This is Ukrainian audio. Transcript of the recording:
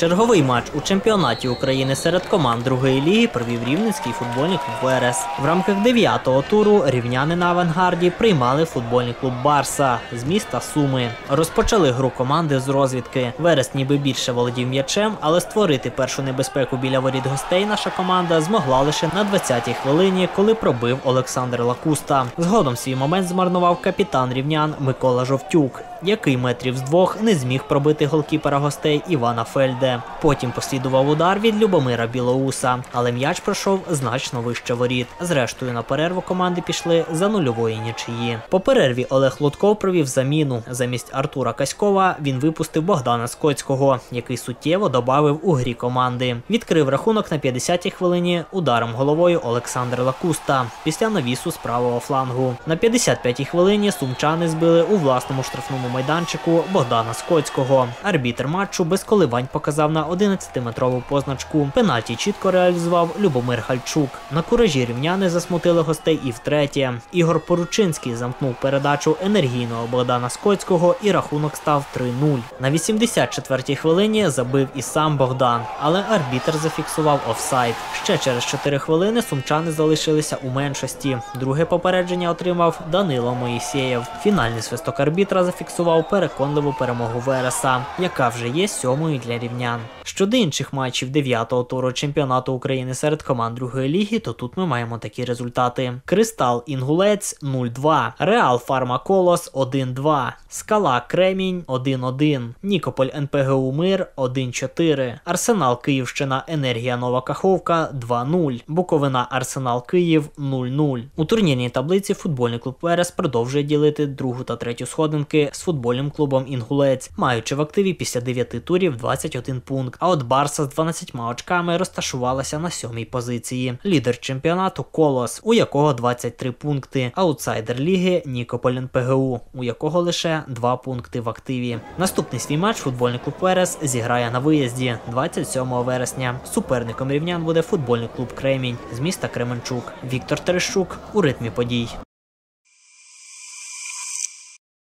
Черговий матч у чемпіонаті України серед команд другої ліги провів рівненський футбольний клуб Верес. В рамках дев'ятого туру рівняни на авангарді приймали футбольний клуб Барса з міста Суми. Розпочали гру команди з розвідки. Верес ніби більше володів м'ячем, але створити першу небезпеку біля воріт гостей наша команда змогла лише на 20-й хвилині, коли пробив Олександр Лакуста. Згодом свій момент змарнував капітан рівнян Микола Жовтюк, який метрів з двох не зміг пробити голкіпера гостей Івана Фельде. Потім послідував удар від Любомира Білоуса, але м'яч пройшов значно вище воріт. Зрештою, на перерву команди пішли за нульової нічиї. По перерві Олег Лутков провів заміну. Замість Артура Каськова він випустив Богдана Скоцького, який суттєво додав у грі команди. Відкрив рахунок на 50-й хвилині ударом головою Олександр Лакуста після навісу з правого флангу. На 55-й хвилині сумчани збили у власному штрафному майданчику Богдана Скоцького. Арбітр матчу без коливань показав на 11-метрову позначку. Пенальті чітко реалізував Любомир Хальчук. На куражі рівняни засмутили гостей і втретє. Ігор Поручинський замкнув передачу енергійного Богдана Скоцького і рахунок став 3-0. На 84-й хвилині забив і сам Богдан, але арбітр зафіксував офсайд. Ще через 4 хвилини сумчани залишилися у меншості. Друге попередження отримав Данило Моїсєєв. Фінальний свисток арбітра зафіксував переконливу перемогу Вереса, яка вже є сьомою для рівнян. Щодо інших матчів 9-го туру чемпіонату України серед команд другої ліги, то тут ми маємо такі результати: Кристал Інгулець 0-2, Реал Фарма Колос 1-2, Скала Кремінь 1-1, Нікополь НПГУ Мир 1-4, Арсенал Київщина Енергія Нова Каховка 2-0, Буковина Арсенал Київ 0-0. У турнірній таблиці футбольний клуб Верес продовжує ділити другу та третю сходинки з футбольним клубом Інгулець, маючи в активі після 9 турів 21 пункт. А от Барса з 12 очками розташувалася на сьомій позиції. Лідер чемпіонату Колос, у якого 23 пункти, аутсайдер ліги Нікополь НПГУ, у якого лише 2 пункти в активі. Наступний свій матч футбольний клуб Верес зіграє на виїзді 27 вересня. Суперником рівнян буде футбольний клуб Кремінь з міста Кременчук. Віктор Терещук у ритмі подій.